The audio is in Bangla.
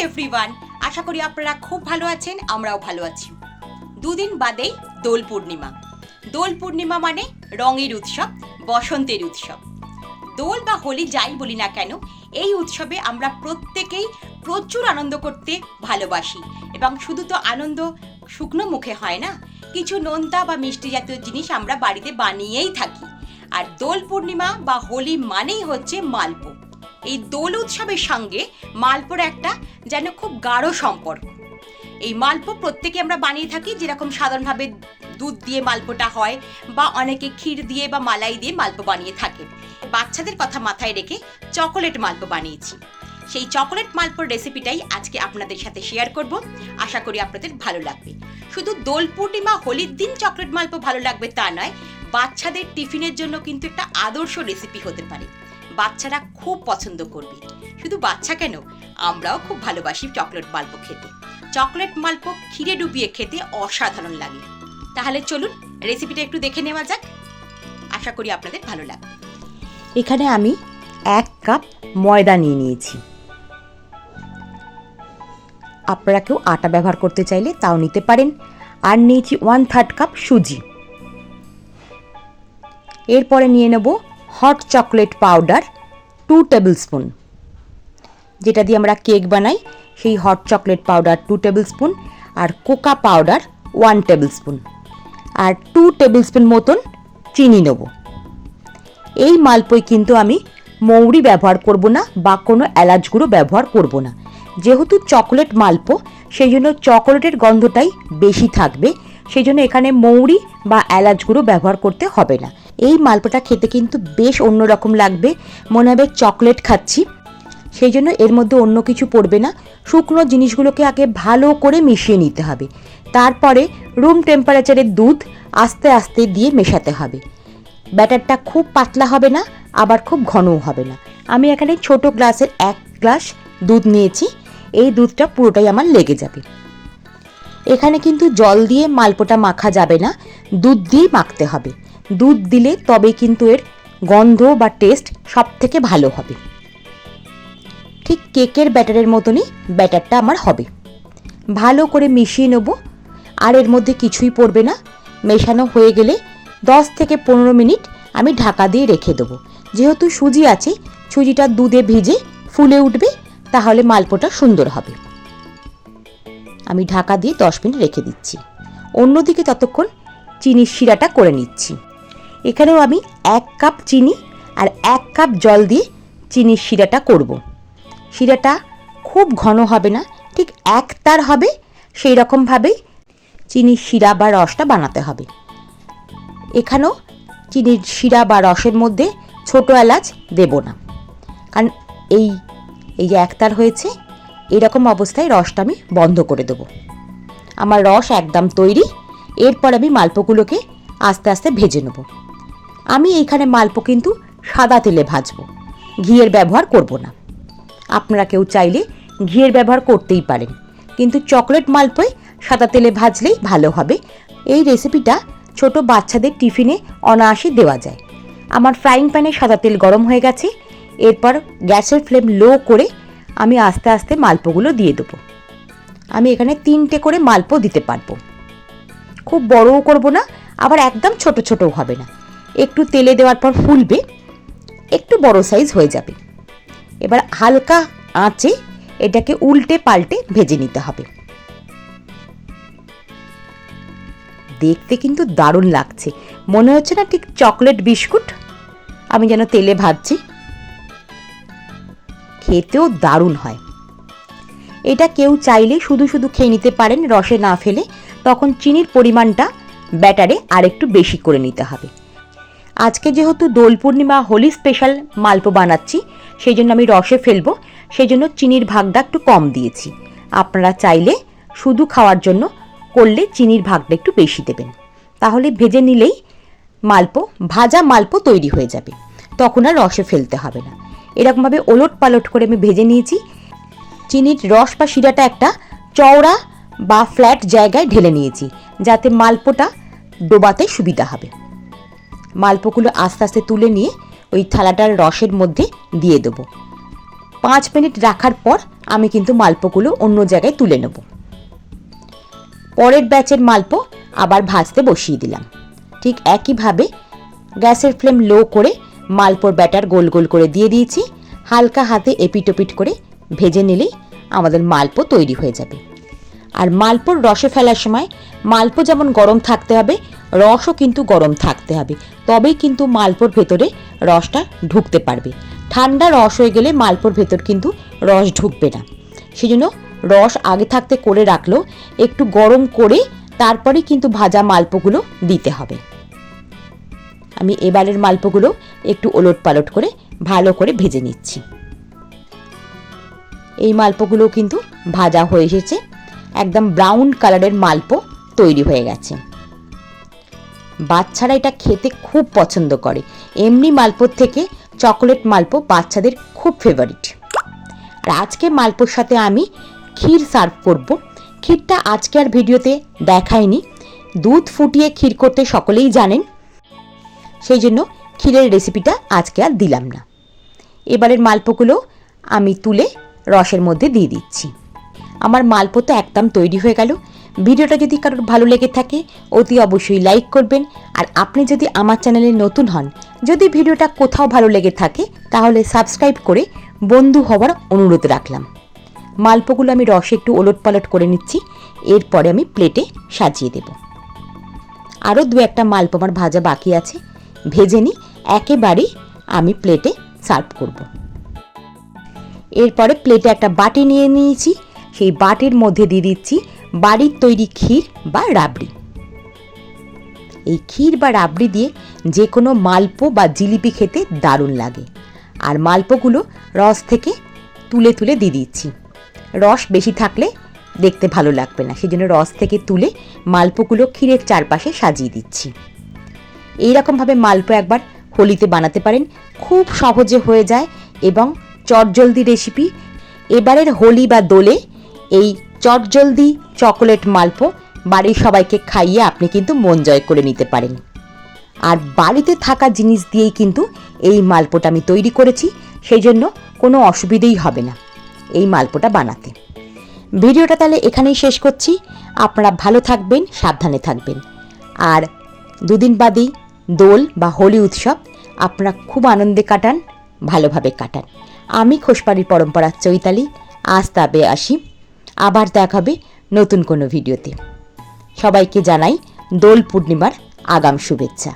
এভরিওয়ান আশা করি আপনারা খুব ভালো আছেন, আমরাও ভালো আছি। দুদিন বাদেই দোল পূর্ণিমা। দোল পূর্ণিমা মানে রঙের উৎসব, বসন্তের উৎসব। দোল বা হোলি যাই বলি না কেন, এই উৎসবে আমরা প্রত্যেকেই প্রচুর আনন্দ করতে ভালোবাসি। এবং শুধু তো আনন্দ শুকনো মুখে হয় না, কিছু নোনতা বা মিষ্টি জাতীয় জিনিস আমরা বাড়িতে বানিয়েই থাকি। আর দোল পূর্ণিমা বা হোলি মানেই হচ্ছে মালপো এই দোল উৎসবের সঙ্গে মালপোর একটা যেন খুব গাঢ় সম্পর্ক। এই মালপো প্রত্যেকে আমরা বানিয়ে থাকি যেরকম সাধারণভাবে দুধ দিয়ে মালপোটা হয় বা অনেকে ক্ষীর দিয়ে বা মালাই দিয়ে মালপো বানিয়ে থাকে। বাচ্চাদের কথা মাথায় রেখে চকোলেট মালপো বানিয়েছি। সেই চকোলেট মালপোর রেসিপিটাই আজকে আপনাদের সাথে শেয়ার করব। আশা করি আপনাদের ভালো লাগবে। শুধু দোল পূর্ণিমা, হোলির দিন চকলেট মালপো ভালো লাগবে তা নয়, বাচ্চাদের টিফিনের জন্য কিন্তু একটা আদর্শ রেসিপি হতে পারে। বাচ্চারা খুব পছন্দ করবে। শুধু বাচ্চা কেন? আমরাও খুব ভালোবাসি চকলেট মালপো খেতে। চকলেট মালপো ক্ষীরে ডুবিয়ে খেতে অসাধারণ লাগে। তাহলে চলুন রেসিপিটা একটু দেখে নেওয়া যাক। আশা করি আপনাদের ভালো লাগবে। এখানে আমি এক কাপ ময়দা নিয়ে নিয়েছি। আপনারা কেউ আটা ব্যবহার করতে চাইলে তাও নিতে পারেন। আর নিয়েছি ওয়ান থার্ড কাপ সুজি। এরপরে নিয়ে নেব hot chocolate powder two tablespoon যেটা দিয়ে আমরা কেক বানাই, সেই hot chocolate powder two tablespoon আর cocoa powder one tablespoon আর টু টেবিল স্পুন মতন চিনি নেব। এই মালপোয় কিন্তু আমি মৌরি ব্যবহার করব না বা কোনো এলাচ গুঁড়ো ব্যবহার করব না। যেহেতু চকলেট মালপো, সেই জন্য চকোলেটের গন্ধটাই বেশি থাকবে, সেই জন্য এখানে মৌরি বা এলাচ গুঁড়ো ব্যবহার করতে হবে না। এই মালপোটা খেতে কিন্তু বেশ অন্যরকম লাগবে। মনে হবে চকলেট খাচ্ছি। সেই জন্য এর মধ্যে অন্য কিছু পড়বে না। শুকনো জিনিসগুলোকে আগে ভালো করে মিশিয়ে নিতে হবে। তারপরে রুম টেম্পারেচারের দুধ আস্তে আস্তে দিয়ে মেশাতে হবে। ব্যাটারটা খুব পাতলা হবে না, আবার খুব ঘনও হবে না। আমি এখানে ছোট গ্লাসের এক গ্লাস দুধ নিয়েছি। এই দুধটা পুরোটাই আমার লেগে যাবে। এখানে কিন্তু জল দিয়ে মালপোটা মাখা যাবে না। দুধ দিয়েই মাখতে হবে। দুধ দিলে তবে কিন্তু এর গন্ধ বা টেস্ট সব থেকে ভালো হবে। ঠিক কেকের ব্যাটারের মতনই ব্যাটারটা আমার হবে। ভালো করে মিশিয়ে নেব, আর এর মধ্যে কিছুই পড়বে না। মেশানো হয়ে গেলে দশ থেকে পনেরো মিনিট আমি ঢাকা দিয়ে রেখে দেবো। যেহেতু সুজি আছে, সুজিটা দুধে ভিজে ফুলে উঠবে, তাহলে মালপোটা সুন্দর হবে। আমি ঢাকা দিয়ে দশ মিনিট রেখে দিচ্ছি। অন্যদিকে ততক্ষণ চিনির শিরাটা করে নিচ্ছি। এখানেও আমি এক কাপ চিনি আর এক কাপ জল দিয়ে চিনির শিরাটা করব। শিরাটা খুব ঘন হবে না, ঠিক এক তার হবে, সেই রকমভাবেই চিনির শিরা বা রসটা বানাতে হবে। এখানেও চিনির শিরা বা রসের মধ্যে ছোট এলাচ দেব না। কারণ এই এই যে একতার হয়েছে, এরকম অবস্থায় রসটা আমি বন্ধ করে দেবো। আমার রস একদম তৈরি, এরপর আমি মালপোগুলোকে আস্তে আস্তে ভেজে নেব। আমি এইখানে মালপো কিন্তু সাদা তেলে ভাজবো। ঘিয়ের ব্যবহার করব না। আপনারা কেউ চাইলে ঘিয়ের ব্যবহার করতেই পারেন। কিন্তু চকলেট মালপোয় সাদা তেলে ভাজলেই ভালো হবে। এই রেসিপিটা ছোট বাচ্চাদের টিফিনে অনায়াসে দেওয়া যায়। আমার ফ্রাইং প্যানে সাদা তেল গরম হয়ে গেছে। এরপর গ্যাসের ফ্লেম লো করে আমি আস্তে আস্তে মালপোগুলো দিয়ে দেবো। আমি এখানে তিনটে করে মালপো দিতে পারব। খুব বড়ও করব না, আবার একদম ছোট ছোটও হবে না। একটু তেলে দেওয়ার পর ফুলবে, একটু বড় সাইজ হয়ে যাবে। এবার হালকা আঁচে এটাকে উল্টে পাল্টে ভেজে নিতে হবে। দেখতে কিন্তু দারুণ লাগছে। মনে হচ্ছে না ঠিক চকলেট বিস্কুট আমি যেন তেলে ভাজছি। খেতেও দারুণ হয়। এটা কেউ চাইলে শুধু শুধু খেয়ে নিতে পারেন, রসে না ফেলে। তখন চিনির পরিমাণটা ব্যাটারে আরেকটু বেশি করে নিতে হবে। আজকে যেহেতু দোল পূর্ণিমা, হোলি স্পেশাল মালপো বানাচ্ছি, সেই জন্য আমি রসে ফেলব, সেই জন্য চিনির ভাগটা একটু কম দিয়েছি। আপনারা চাইলে শুধু খাওয়ার জন্য করলে চিনির ভাগটা একটু বেশি দেবেন। তাহলে ভেজে নিলেই মালপো, ভাজা মালপো তৈরি হয়ে যাবে। তখন আর রসে ফেলতে হবে না। এরকমভাবে ওলট পালট করে আমি ভেজে নিয়েছি। চিনির রস বা শিরাটা একটা চওড়া বা ফ্ল্যাট জায়গায় ঢেলে নিয়েছি, যাতে মালপোটা ডোবাতে সুবিধা হবে। মালপোগুলো আস্তে আস্তে তুলে নিয়ে ওই থালাটার রসের মধ্যে দিয়ে দেবো। পাঁচ মিনিট রাখার পর আমি কিন্তু মালপোগুলো অন্য জায়গায় তুলে নেব। পরের ব্যাচের মালপো আবার ভাজতে বসিয়ে দিলাম। ঠিক একইভাবে গ্যাসের ফ্লেম লো করে মালপোর ব্যাটার গোল গোল করে দিয়ে দিয়েছি। হালকা হাতে এপিটোপিট করে ভেজে নিলেই আমাদের মালপো তৈরি হয়ে যাবে। আর মালপোর রসে ফেলার সময় মালপো যেমন গরম থাকতে হবে রসও কিন্তু গরম থাকতে হবে। তবেই কিন্তু মালপোর ভেতরে রসটা ঢুকতে পারবে। ঠান্ডা রস হয়ে গেলে মালপোর ভেতর কিন্তু রস ঢুকবে না। সেই জন্য রস আগে থাকতে করে রাখলেও একটু গরম করে তারপরে কিন্তু ভাজা মালপোগুলো দিতে হবে। আমি এবারের মালপোগুলো একটু ওলট পালট করে ভালো করে ভেজে নিচ্ছি। এই মালপোগুলো কিন্তু ভাজা হয়ে এসেছে। একদম ব্রাউন কালারের মালপো তৈরি হয়ে গেছে। বাচ্চারা এটা খেতে খুব পছন্দ করে। এমনি মালপোর থেকে চকোলেট মালপো বাচ্চাদের খুব ফেভারিট আর আজকে মালপোর সাথে আমি ক্ষীর সার্ভ করব। ক্ষীরটা আজকে আর ভিডিওতে দেখাইনি। দুধ ফুটিয়ে ক্ষীর করতে সকলেই জানেন। সেই জন্য ক্ষীরের রেসিপিটা আজকে আর দিলাম না। এবারের মালপোগুলো আমি তুলে রসের মধ্যে দিয়ে দিচ্ছি। আমার মালপো তো একদম তৈরি হয়ে গেল। ভিডিওটা যদি কারোর ভালো লেগে থাকে, অতি অবশ্যই লাইক করবেন। আর আপনি যদি আমার চ্যানেলে নতুন হন, যদি ভিডিওটা কোথাও ভালো লেগে থাকে, তাহলে সাবস্ক্রাইব করে বন্ধু হওয়ার অনুরোধ রাখলাম। মালপোগুলো আমি রসে একটু ওলট পালট করে নিচ্ছি, এরপরে আমি প্লেটে সাজিয়ে দেব। আরও দু একটা মালপো আমার ভাজা বাকি আছে, ভেজে নিই, একেবারেই আমি প্লেটে সার্ভ করব। এরপরে প্লেটে একটা বাটি নিয়ে নিয়েছি, সেই বাটির মধ্যে দিয়ে দিচ্ছি বাড়ির তৈরি ক্ষীর বা রাবড়ি। এই ক্ষীর বা রাবড়ি দিয়ে যে কোনো মালপো বা জিলিপি খেতে দারুণ লাগে। আর মালপোগুলো রস থেকে তুলে তুলে দিয়ে দিচ্ছি। রস বেশি থাকলে দেখতে ভালো লাগবে না সেই জন্য রস থেকে তুলে মালপোগুলো ক্ষীরের চারপাশে সাজিয়ে দিচ্ছি। এইরকমভাবে মালপো একবার হোলিতে বানাতে পারেন, খুব সহজে হয়ে যায় এবং চটজলদি রেসিপি। এবারের হোলি বা দোলে এই চটজলদি চকোলেট মালপো, বাড়ির সবাইকে খাইয়ে আপনি কিন্তু মন জয় করে নিতে পারেন। আর বাড়িতে থাকা জিনিস দিয়েই কিন্তু এই মালপোটা আমি তৈরি করেছি, সেই জন্য কোনো অসুবিধেই হবে না এই মালপোটা বানাতে। ভিডিওটা তাহলে এখানেই শেষ করছি। আপনারা ভালো থাকবেন, সাবধানে থাকবেন। আর দুদিন বাদেই দোল বা হোলি উৎসব, আপনারা খুব আনন্দে কাটান, ভালোভাবে কাটান। আমি খোসবাড়ির পরম্পরা চৈতালি, আজ তবে আসি। আবার দেখা হবে নতুন কোনো ভিডিওতে। সবাইকে জানাই দোল পূর্ণিমার আগাম শুভেচ্ছা।